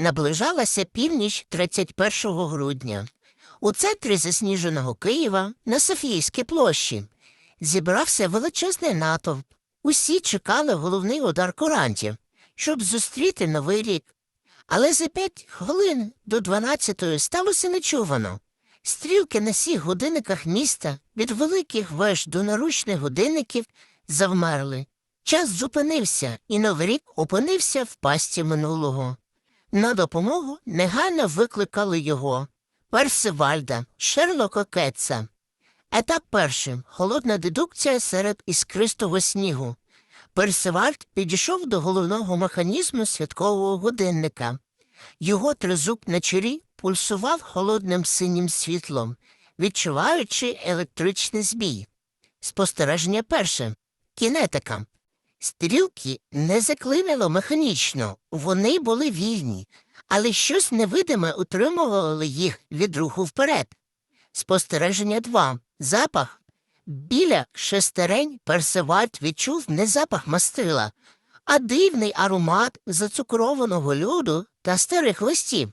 Наближалася північ 31 грудня. У центрі засніженого Києва на Софійській площі зібрався величезний натовп. Усі чекали головний удар курантів, щоб зустріти новий рік. Але за п'ять хвилин до 12-ї сталося нечувано. Стрілки на всіх годинниках міста від великих веж до наручних годинників завмерли. Час зупинився, і новий рік опинився в пасті минулого. На допомогу негайно викликали його Персивальда, Шерлока Кетца. Етап перший холодна дедукція серед іскристого снігу. Персивальд підійшов до головного механізму святкового годинника. Його тризуб на чолі пульсував холодним синім світлом, відчуваючи електричний збій. Спостереження перше. Кінетика. Стрілки не заклинило механічно, вони були вільні, але щось невидиме утримувало їх від руху вперед. Спостереження 2. Запах. Біля шестерень Персивальд відчув не запах мастила, а дивний аромат зацукрованого льоду та старих листів.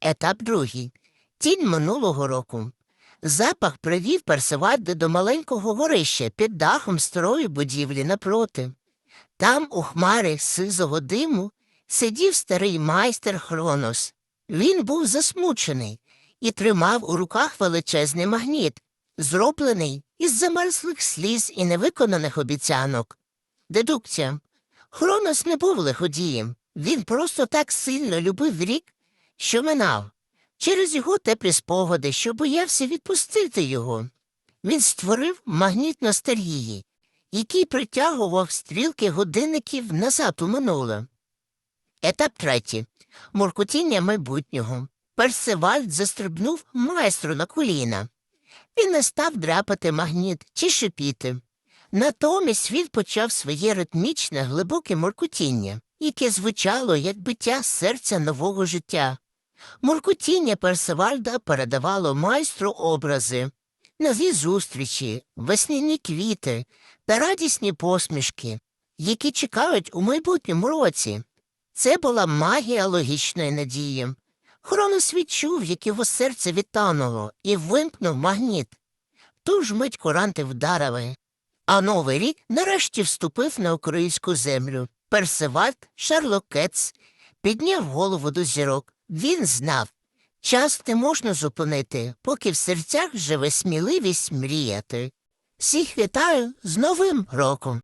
Етап другий. Тінь минулого року. Запах привів Персивальда до маленького горища під дахом старої будівлі напроти. Там, у хмари сизого диму, сидів старий майстер Хронос. Він був засмучений і тримав у руках величезний магніт, зроблений із замерзлих сліз і невиконаних обіцянок. Дедукція. Хронос не був лиходієм. Він просто так сильно любив рік, що минав. Через його теплі спогади, що боявся відпустити його. Він створив магніт ностальгії, який притягував стрілки годинників назад у минуле. Етап третій. Муркотіння майбутнього. Персивальд застрибнув майстру на коліна. Він не став дряпати магніт чи шипіти. Натомість він почав своє ритмічне глибоке муркотіння, яке звучало як биття серця нового життя. Муркотіння Персивальда передавало майстру образи, нові зустрічі, весняні квіти та радісні посмішки, які чекають у майбутньому році. Це була магія логічної надії. Хронос відчув, як його серце відтануло, і вимкнув магніт. Ту ж мить куранти вдарили. А новий рік нарешті вступив на українську землю. Персивальд, Шерлок підняв голову до зірок. Він знав, час не можна зупинити, поки в серцях живе сміливість мріяти. Всіх вітаю з Новим роком!